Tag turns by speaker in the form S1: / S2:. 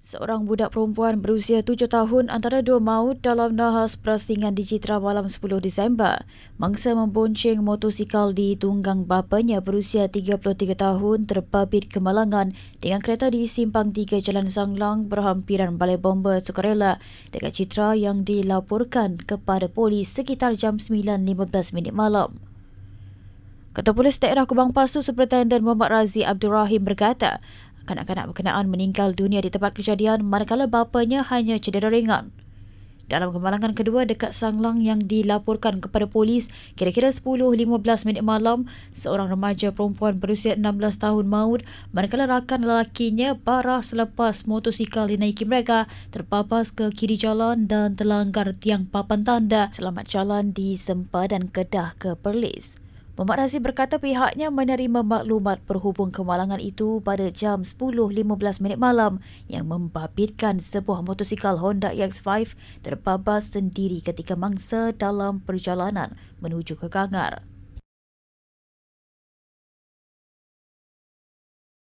S1: Seorang budak perempuan berusia tujuh tahun antara dua maut dalam nahas perasingan di Citra malam 10 Disember. Mangsa membonceng motosikal di tunggang bapanya berusia 33 tahun terbabit kemalangan dengan kereta di Simpang 3 Jalan Sanglang berhampiran Balai Bomba Sukarela dekat Citra yang dilaporkan kepada polis sekitar jam 9.15 minit malam. Ketua Polis Daerah Kubang Pasu Superintendent Muhammad Razi Abdul Rahim berkata, kanak-kanak berkenaan meninggal dunia di tempat kejadian manakala bapanya hanya cedera ringan. Dalam kemalangan kedua dekat Sanglang yang dilaporkan kepada polis kira-kira 10.15 minit malam, seorang remaja perempuan berusia 16 tahun maut manakala rakan lelakinya parah selepas motosikal dinaiki mereka terpapas ke kiri jalan dan terlanggar tiang papan tanda selamat jalan di sempadan Kedah ke Perlis. Muhammad Razif berkata pihaknya menerima maklumat perhubung kemalangan itu pada jam 10.15 minit malam yang membabitkan sebuah motosikal Honda EX5 terbabas sendiri ketika mangsa dalam perjalanan menuju ke Gangar.